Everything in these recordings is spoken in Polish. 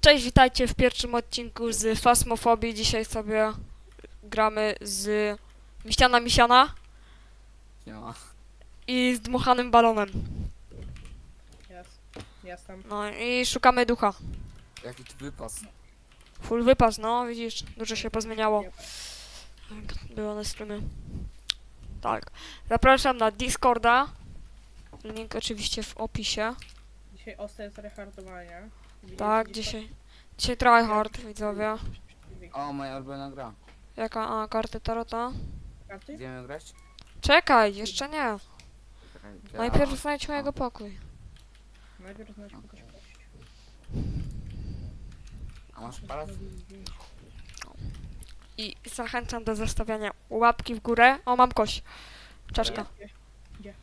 Cześć, witajcie w pierwszym odcinku z Fasmofobii. Dzisiaj sobie gramy z Miściana Misiana No. i z dmuchanym balonem. Jest. Jestem. No i szukamy ducha. Jaki tu wypas. Full wypas, no widzisz, dużo się pozmieniało. Jak Było na streamie. Tak. Zapraszam na Discorda. Link oczywiście w opisie. Dzisiaj ostre jest rehardowanie. Tak, dzisiaj? dzisiaj. Tryhard, widzowie. O, moja ulubiona gra. Jaka? A, karty tarota? Karty? Wiemy grać? Czekaj, jeszcze nie. Najpierw znajdź mojego pokój. Najpierw znaleźć kogoś. A masz aparat? I zachęcam do zostawiania łapki w górę. O, mam kość. Czaszka. Gdzie?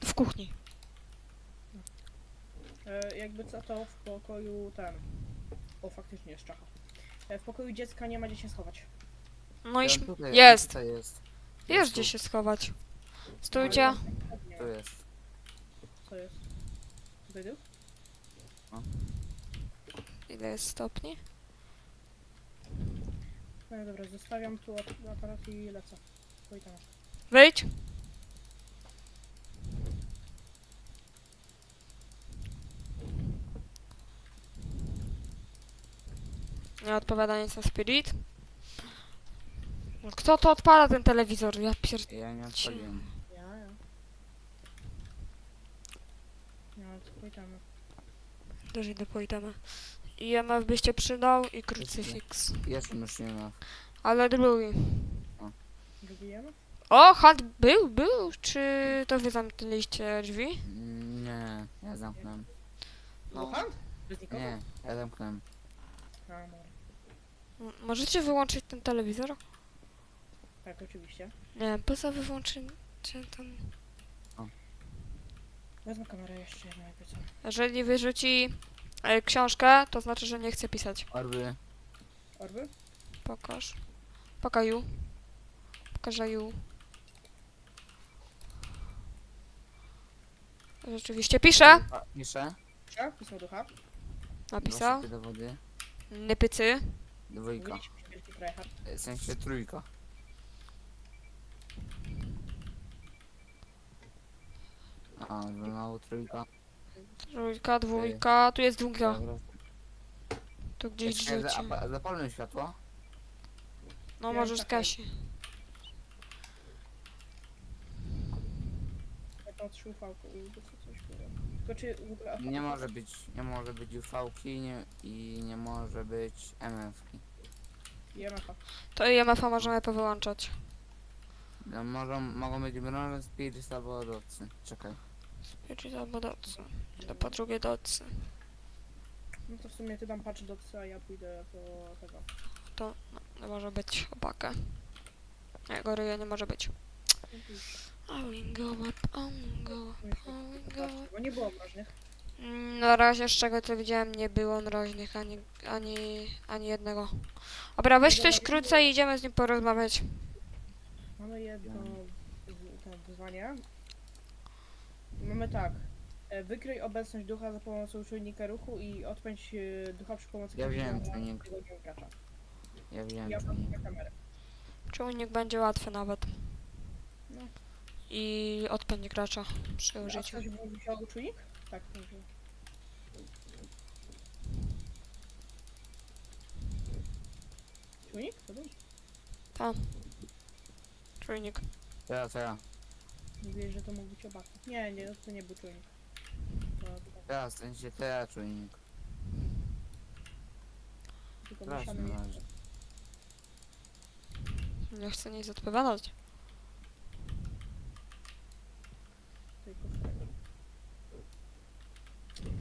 W kuchni. E, jakby co to w pokoju ten. O, faktycznie jest czacha. E, w pokoju dziecka nie ma gdzie się schować. No i Ja śm- tutaj- jest. Tutaj jest. Wiesz gdzie się schować. Stójcie. Nie Tu jest. Co jest? Tutaj dół? Ile jest stopni? No dobra, zostawiam tu ap- aparat i lecę. Tam. Wyjdź. Nie odpowiada na Spirit. Kto to odpala ten telewizor? Ja pier... Ja nie odpaliłem. Ja, ja. No, co oj tam. Też idę itemy. IMF byście przydał i krucyfiks. Jest już nie ma. Ale drugi. Lubujemy? O, hand był, był. Czy to wy zamknęliście drzwi? Nie, ja zamknąłem. No. No. Bez nikogo? Nie, ja zamknąłem. A, no. M- Możecie wyłączyć ten telewizor? Tak, oczywiście. Nie, poza wyłączeniem ten... Wezmę kamerę jeszcze jedną, jakby co. Jeżeli wyrzuci e, książkę, to znaczy, że nie chce pisać. Orby. Orby? Pokaż. Pokaju. Pokażaju. Rzeczywiście pisze. A, Piszę. Pisze? Pismo ducha? Napisał. Szybkie dowody. Nypycy. Dwójka. Wielki tryhard. W sensie trójka. A, mało trójka. Trójka, dwójka. Tu jest dwójka. Dobra. Tu gdzieś Jeszcze za- rzuci. a- Zapalmy światło. No Ja może trzy ufałki, jakby co coś było. Tylko czy w ogóle... Nie może być, nie może być UV-ki nie, i nie może być MF-ki. IMF-a. To IMF-a możemy powyłączać. No, mogą, mogą być brąże, spirit albo odowcy. Czekaj. Spirit albo docy. To po drugie docy. No to w sumie ty tam patrz do C, a ja pójdę po tego. To no, nie może być opaka. Nie, goryja nie może być. I will go up, I will go up, I will go up. Bo nie było mroźnych. Mm, Na razie z czego co widziałem nie było mroźnych ani, ani, ani jednego. Dobra, weź ktoś krócej i idziemy z nim porozmawiać. Mamy jedno to wyzwanie. Mamy tak. E, Wykryj obecność ducha za pomocą czujnika ruchu i odpędź e, ducha przy pomocy Ja wziąłem czujnik. gracza. Ja wiem, Ja mam kamerę. Czujnik będzie łatwy nawet. No. I odpędź gracza przy A użyciu. ktoś wziął czujnik? Tak, dobrze. Czujnik? To był? Czujnik. Teraz, teraz. Mówiłeś, że to mógł być obaka. Nie, nie, to nie był czujnik. To, to, Teraz, w sensie teraz czujnik. tylko nie. Nie chcę nic odpowiadać. tylko wtedy.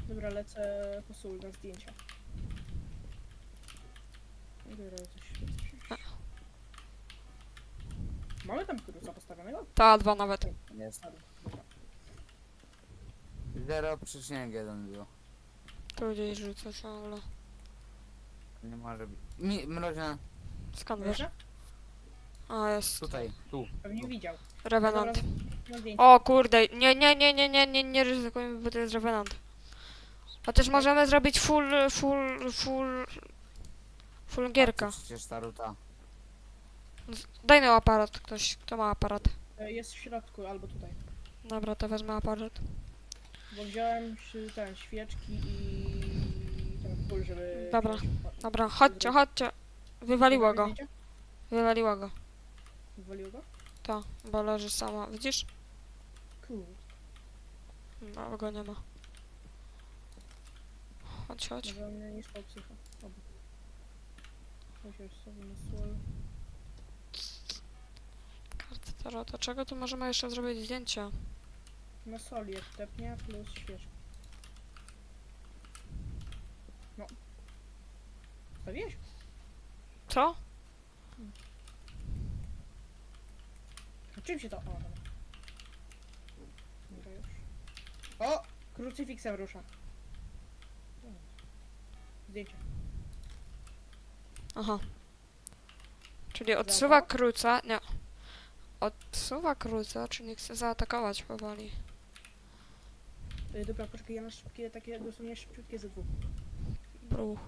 Dobra, lecę po sól na zdjęcia. Dobra, coś. Mamy tam kruca postawionego? Ta, dwa nawet. Jest. Dobra. 0,1 było. Tu gdzieś rzucę ciągle. Nie może być. Mi, mroźna. Skąd wiesz? Może? A, jest. Tutaj, tu. Pewnie widział. Revenant. Dobra, na zdjęcie. O kurde, nie, nie, nie, nie, nie, nie, nie ryzykujmy, bo to jest Revenant. Chociaż możemy zrobić full, full, full, full gierka. To Przecież ta ruta. Daj nam aparat, ktoś, kto ma aparat. E, Jest w środku albo tutaj. Dobra, to wezmę aparat. Bo wziąłem szy- ten świeczki i ten pól, żeby. Dobra. Dobra, chodźcie, chodźcie. Wywaliło go, Widzicie? wywaliło go. Wywaliło go? To, bo leży sama, widzisz? Cool. No, go nie ma. Chodź, chodź. Może mnie nie spał psycha. Oby. Chociaż sobie na sól. Karty tarota. Czego tu możemy jeszcze zrobić zdjęcie? Na sol jest tepnia plus świeczki. No. Stawiłeś? Co? A czym się to... O, dobra. Dobra już. O! Krucyfiksem rusza. Zdjęcie. Aha. Czyli odsuwa Zaatakował? kruca. Nie. Odsuwa kruca, czyli chce zaatakować powoli. Y, dobra, poczekaj, ja na szybkie, takie dosłownie szybciutkie ze dwóch. Bruch.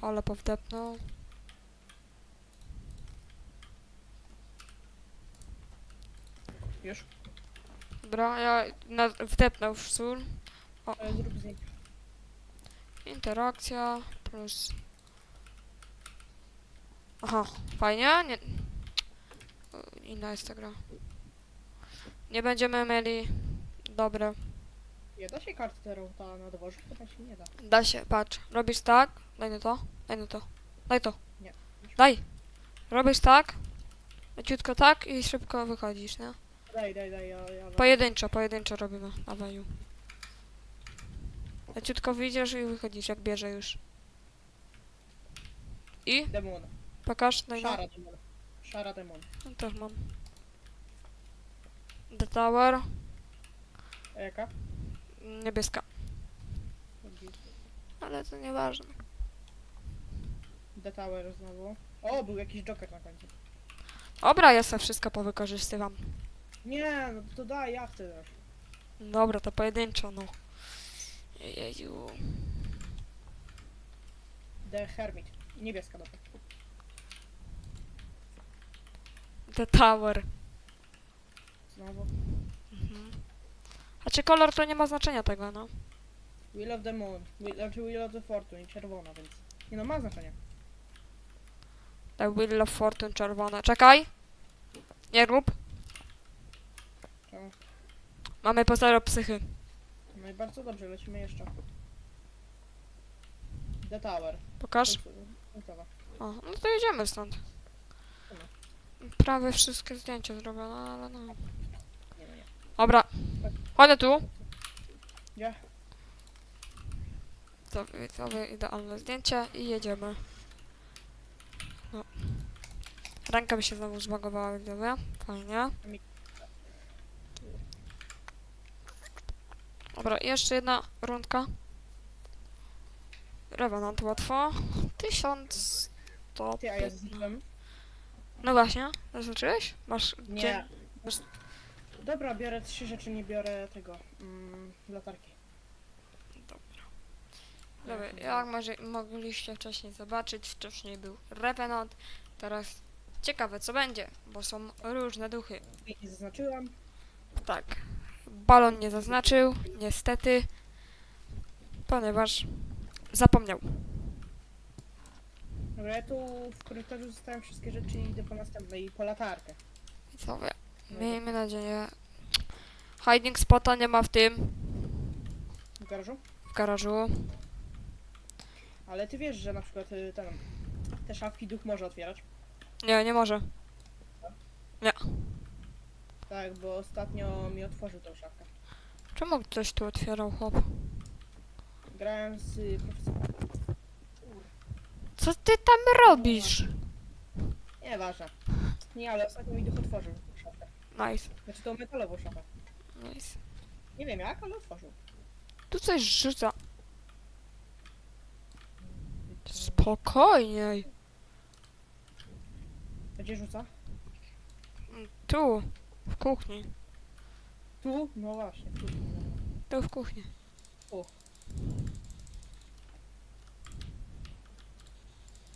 Ale powdepnął. Już. Dobra, ja na, wdepnął w sól. E, zrób zdjęcie. Interakcja plus... Aha, fajnie? Nie... O, Inna jest ta gra. Nie będziemy mieli... Dobre. Nie da się karty tarota na dworze? Chyba się nie da. Da się, patrz. Robisz tak. Daj to. Daj to. Daj to. Nie. Daj. Robisz tak. Leciutko tak i szybko wychodzisz, nie? Daj, daj, daj, ja... ja Pojedynczo, pojedynczo robimy. Dawaj ją. Leciutko wyjdziesz i wychodzisz, jak bierze już. I? Demon. Pokaż. Szara demon. Szara demon. No też mam. The Tower. A jaka? Niebieska. Ale to nieważne. The Tower znowu. O, był jakiś Joker na końcu. Dobra, ja sobie wszystko powykorzystywam. Nie, no to daj, ja chcę też. Dobra, to pojedynczo, no. Jeju. The Hermit. Niebieska, dobra. The Tower. Znowu. Mhm. A czy kolor to nie ma znaczenia tego, no. Wheel of the Moon. Wheel, znaczy Wheel of the Fortune, czerwona, więc... Nie no, ma znaczenie. The Wheel of Fortune czerwone. Czekaj! Nie rób. Czemu? Mamy po zero psychy. No i bardzo dobrze, lecimy jeszcze. The Tower. Pokaż. Końcowa. O, no to jedziemy stąd. Prawie wszystkie zdjęcia zrobione, ale no. Nie, nie. Dobra. Chodzę tu. Gdzie? To, to idealne zdjęcie i jedziemy. No. Ręka mi się znowu zbagowała, widzowie. Fajnie. Dobra, i jeszcze jedna rundka. Revenant łatwo. 1100. Ty, a ja zaznaczyłem? No właśnie, zaznaczyłeś? Masz Nie. dzień- Dobra, biorę trzy rzeczy, nie biorę tego. Mm, latarki. Dobra, jak może, mogliście wcześniej zobaczyć, wcześniej był Revenant, teraz ciekawe co będzie, bo są różne duchy. Nie zaznaczyłam. Tak, balon nie zaznaczył, niestety, ponieważ zapomniał. Dobra, ja tu w korytarzu zostawiam wszystkie rzeczy i idę po następne i po latarkę. Widzowie, miejmy nadzieję. Hiding spota nie ma w tym, W garażu? w garażu. Ale ty wiesz, że na przykład y, ten, te szafki duch może otwierać. Nie, nie może. Tak, bo ostatnio mi otworzył tą szafkę. Czemu ktoś tu otwierał, chłop? Grałem z y, profesorem. Co ty tam robisz? Nieważne. Nie, ale ostatnio mi duch otworzył tą szafkę. Nice, Znaczy tą metalową szafę. nice. Nie wiem jak, ale otworzył. Tu coś rzuca. Spokojniej. Gdzie rzuca? Tu, w kuchni. Tu? No właśnie, tu. Tu w kuchni. Tu.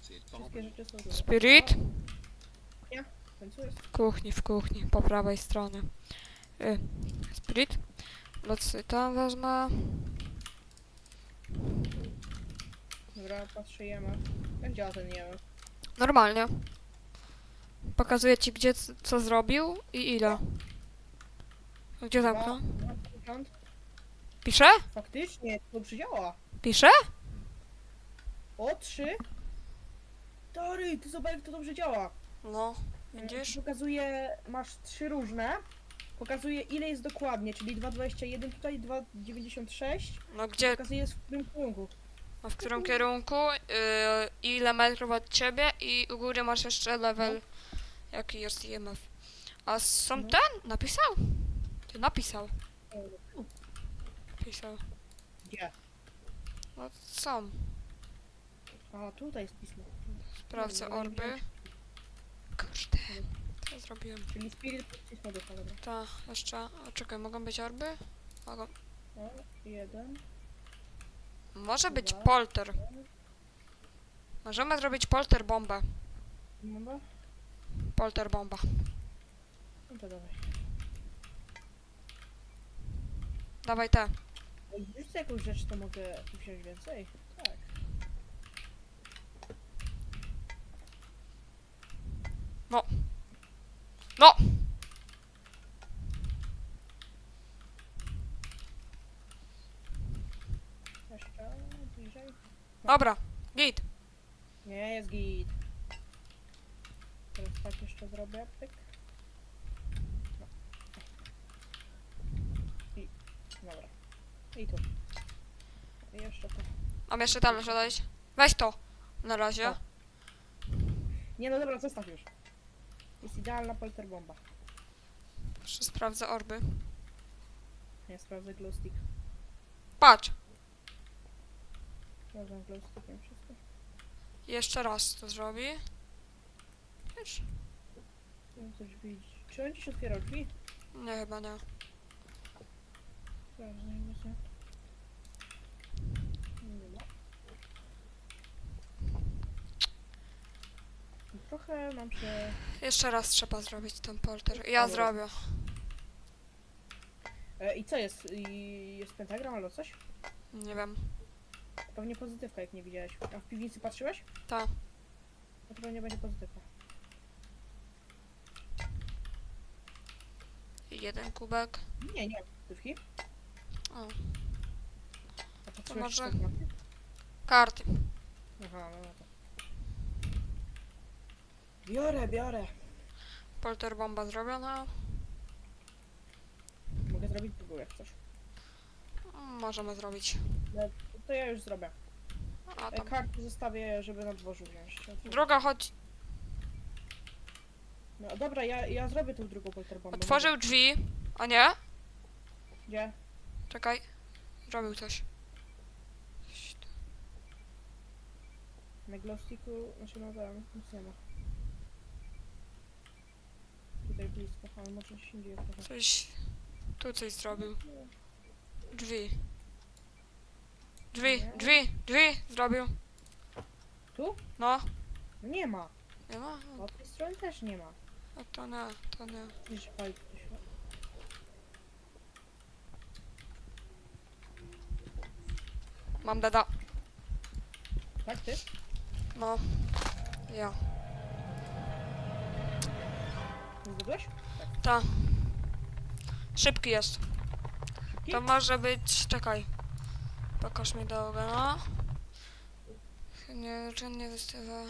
Wszystkie rzeczy są. Spirit? Jest. W kuchni, w kuchni, po prawej stronie. Y, Spirit? Locy tam wezmę. Dobra, patrzę jemy. Jak działa ten jemy? Normalnie. Pokazuję ci, gdzie co zrobił i ile. Gdzie zamknął? Pisze? Faktycznie, to dobrze działa. Pisze? O, trzy. Tory, ty zobacz jak to dobrze działa. No, E, widzisz? Pokazuje, masz trzy różne. Pokazuje ile jest dokładnie, czyli 2,21 tutaj, 2,96. No gdzie, Pokazuje w którym kierunku. no w którym kierunku, y, ile metrów od ciebie i u góry masz jeszcze level, jaki jest IMF. A są No. ten? Napisał? Ty napisał. Pisał. Gdzie? No są. A, tutaj jest pismo. Sprawdzę Dobra, orby. widziałeś. Kurde, co zrobiłem? Czyli spirit plus pismo ducha, dobra. Ta, jeszcze, a czekaj, mogą być orby? Mogą. O, jeden. Może być Dwa. polter. Możemy zrobić polter bombę. Dobra. Polter bomba. No to dawaj. Dawaj te. Rzuć jakąś rzecz, to mogę wziąć więcej. Tak. No! Jeszcze bliżej. Dobra, git. Nie, jest git. Tak jeszcze zrobię, pyk. No. I, dobra. I tu. I jeszcze to. Mam jeszcze talerz dodać. Weź to. Na razie. O. Nie no dobra, zostaw już. Jest idealna polterbomba. Jeszcze sprawdzę orby. Ja sprawdzę glowstick. Patrz. Sprawdzam glowstickiem wszystko. Jeszcze raz to zrobi. Wiesz? No, to drzwi. Czy on dziś otwierał drzwi? Nie, chyba nie. Sprawdzę, nie wiem. Nie ma. Trochę nam się... Jeszcze raz trzeba zrobić ten polter. Ja Dobra. zrobię. E, I co jest? I jest pentagram albo coś? Nie wiem. Pewnie pozytywka, jak nie widziałeś. A w piwnicy patrzyłeś? Ta. No to pewnie będzie pozytywka. Jeden kubek. Nie, nie pozytywki. O. A patrzyłeś może-? Karty. Aha, no to. Biorę, biorę. Polter bomba zrobiona. Mogę zrobić drugą jak coś. Mm, Możemy zrobić. No, to ja już zrobię. A E, tam. karty zostawię, żeby na dworzu wziąć. Druga chodź. No dobra, ja, ja zrobię tą drugą polterbombę. Otworzył drzwi. A nie? Gdzie? Czekaj. Zrobił coś. Na glowsticku, znaczy no tam, nic nie ma. Tutaj blisko, ale może się dzieje trochę. Coś. Tu coś zrobił. Drzwi. Drzwi, Nie. drzwi, drzwi zrobił. Tu? No. Nie ma. Nie ma? Od tej strony też nie ma. A to nie, to nie. Pali to się. Mam dada. Tak, ty? No. Ja. Zdobyłeś? Ta. Szybki jest. Szybki? To może być. Czekaj. Pokaż mi drogę, no. Nie, czy nie wystawa.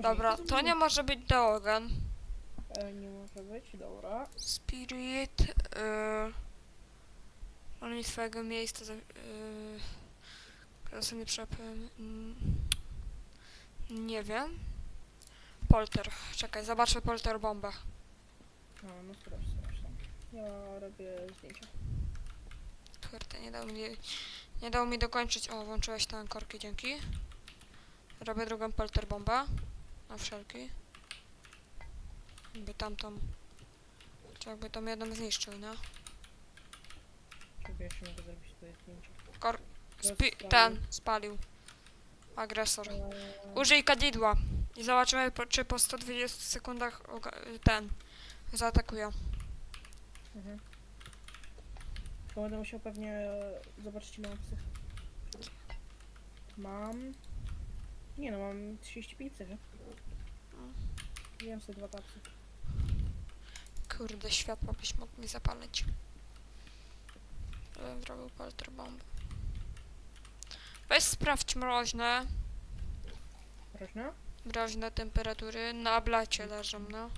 Dobra, to nie może być Deogen. E, nie może być, dobra. Spirit. Yy, on mi swojego miejsca. Za, yy, teraz sobie nie. Mm, wiem. Polter. Czekaj, zobaczę polter bombę. No, no sprawdź, sprawdź tam. Ja robię zdjęcia. Kurde, nie dał mi, nie dał mi dokończyć. O, włączyłeś te korki, dzięki. Robię drugą polter bombę. Na wszelki. tamtą. Czy jakby tą jedną zniszczył, nie? Czekaj, jeszcze mogę zrobić tutaj zdjęcie. Kor spi ten spalił. Agresor. Eee, Użyj kadzidła i zobaczymy, po, czy po 120 sekundach ten zaatakuje. Mhm. To będę musiał pewnie e, zobaczyć ile mam. Nie no, mam 35 psychy. Wiem sobie dwa tapsy. Kurde, światło byś mógł mi zapalić. Żebym zrobił polterbombę. Weź sprawdź mroźne, Mroźna? mroźne temperatury. Na blacie leżą, no.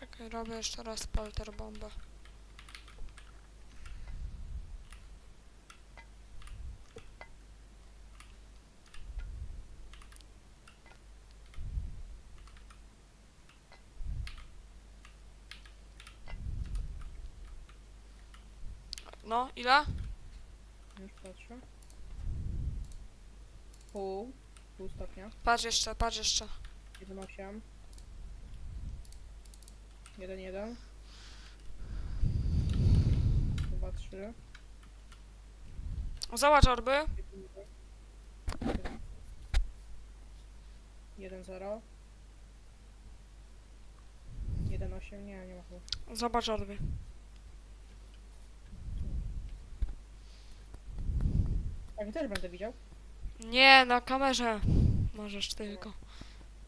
Czekaj, robię jeszcze raz polterbombę. No, ile? Już patrzę. Pół. Pół stopnia. Patrz jeszcze, patrz jeszcze. 1,8. 1,1. 2, 3. Zobacz orby. 1, 0. 1,8. Nie, nie ma chyba. Zobacz orby. Tak, też będę widział. Nie, na kamerze. Możesz tylko.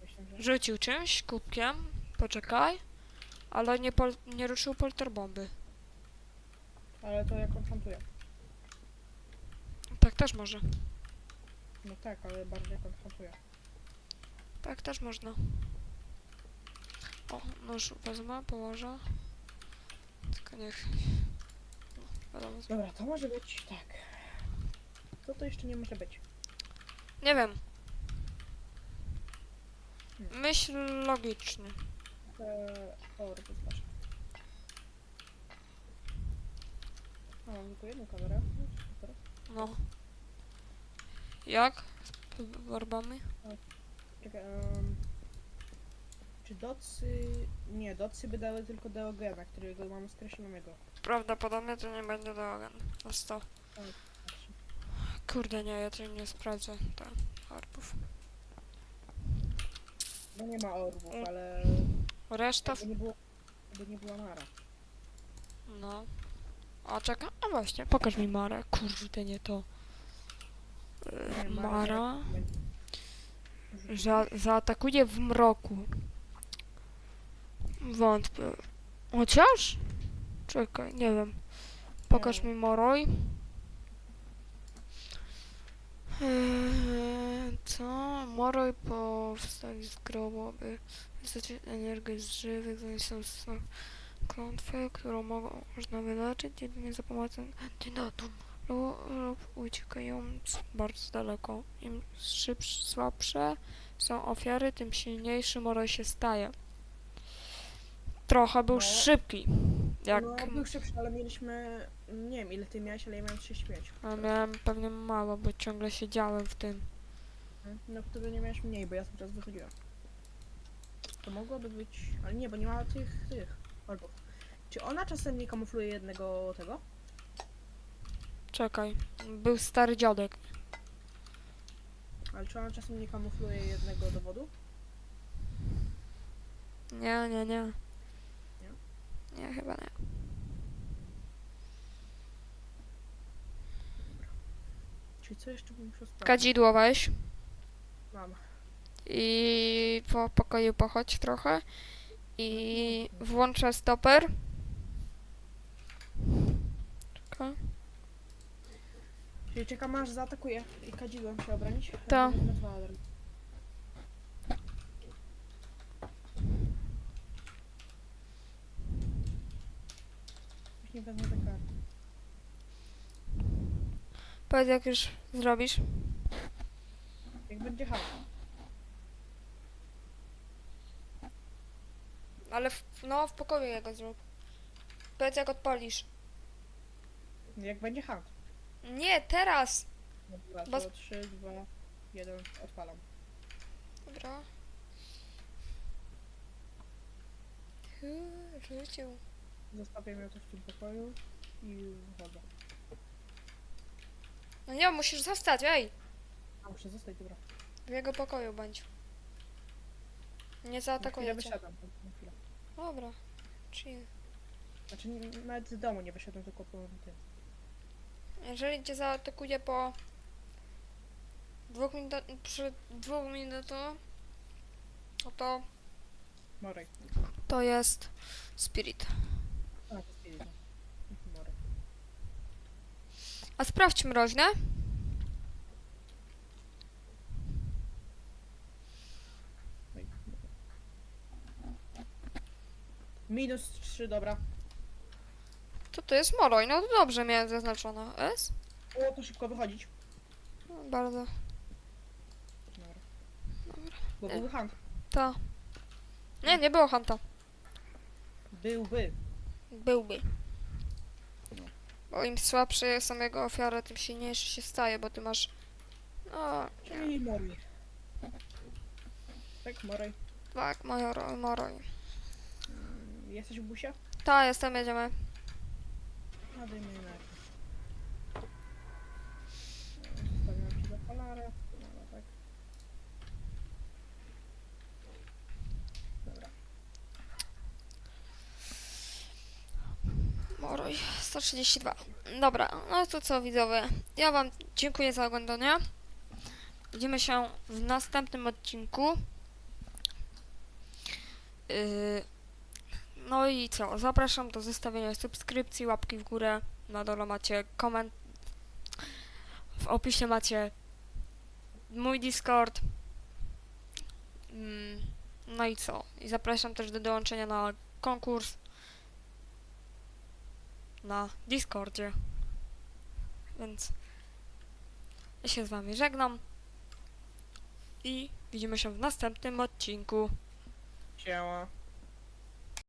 Myślę, że... Rzucił czymś, kubkiem. Poczekaj. Ale nie, pol nie ruszył polterbomby. Ale to jak konfrontuję. Tak też może. No tak, ale bardziej konfrontuję. Tak też można. O, nóż wezmę, położę. Tylko niech... No, wiadomo. Dobra, to może być tak. Co to jeszcze nie może być? Nie wiem. Myśl logiczny. Eee, o, robię zobacz. A, mam tylko jedną kamerę. No, super. No. Jak? Z warbami? Czekaj, em, czy docy... Nie, docy by dały tylko Deogena, którego mamy skreślonego. Prawdopodobnie to nie będzie do ogen. Na 100. Patrzę. Kurde, nie, ja to nie sprawdzę. Ten, arbów. No nie ma orbów, Mm. ale... Reszta... Jakby nie było... Jakby nie była Mara. No. A czeka? A właśnie, pokaż mi Marę. Kurde, nie to. Yy, Nie, Mara Mara. Za zaatakuje w mroku. Wątpię. Chociaż? Czekaj, nie wiem. Pokaż mi Moroj. Eee, co? Moroj powstał z grobu, wysadzić energię z żywych, zaniesioną z klątwę, którą mogą, można wyleczyć jedynie za pomocą antydotów lub, lub uciekając bardzo daleko. Im szybsze, słabsze są ofiary, tym silniejszy Moroj się staje. Trochę był No. szybki. Jak No, był szybszy, ale mieliśmy... Nie wiem, ile ty miałeś, ale ja miałem 35. A miałem pewnie mało, bo ciągle siedziałem w tym. No wtedy nie miałeś mniej, bo ja cały czas wychodziłem. To mogłoby być... Ale nie, bo nie ma tych... tych orbów. Czy ona czasem nie kamufluje jednego tego? Czekaj, był stary dziadek. Ale czy ona czasem nie kamufluje jednego dowodu? Nie, nie, nie. Nie, chyba nie. Czyli co jeszcze bym musiał sprawdzić? Kadzidło weź Mam. i po pokoju pochodź trochę i włączę stoper. Czekaj. Czyli czekam aż zaatakuje i kadzidłem się obronić. Dwa alarm. Wezmę te karty. Powiedz, jak już zrobisz. Jak będzie hałas. Ale w, no, w pokoju jak go zrób. Powiedz, jak odpalisz. Jak będzie hałas. Nie, teraz! No, Dobra, Bo- to 3, 2, 1, odpalam. Dobra. Rzucił. Zostawiam ją też w tym pokoju i wychodzę. No nie, musisz zostać, ej! A muszę zostać, dobra. W jego pokoju bądź. Nie Na zaatakuje cię. wyszedłem. Na chwilę. Dobra. Chill. Znaczy nawet z domu nie wyszedłem, tylko po tym. Jeżeli cię zaatakuje po dwóch minut, przy dwóch minutach, no to Morek. to jest spirit. A, to jest pieniądze. Morek. A sprawdź mroźne. Minus 3, dobra. Co to jest moroj? No to dobrze miałem zaznaczone. S? O, to szybko wychodzić. No, bardzo. Bo byłby hunt. To. Nie, nie było hanta. Byłby. Byłby. No. Bo im słabsze są jego ofiary, tym silniejszy się staje, bo ty masz... No, nie. Moroj. Tak, Moroj. tak, major, moroj. Mm, Jesteś w busie? Ta, jestem, jedziemy. Nadejmę na Zostawiam ci zapalarę. Dobra, tak. Dobra. Moroj, 132. Dobra, no to co widzowie, ja wam dziękuję za oglądanie. Widzimy się w następnym odcinku. Yy, no i co, zapraszam do zostawienia subskrypcji, łapki w górę. Na dole macie koment. W opisie macie mój Discord. Mm, no i co? I zapraszam też do dołączenia na konkurs na Discordzie. Więc ja się z wami żegnam i widzimy się w następnym odcinku. Siema.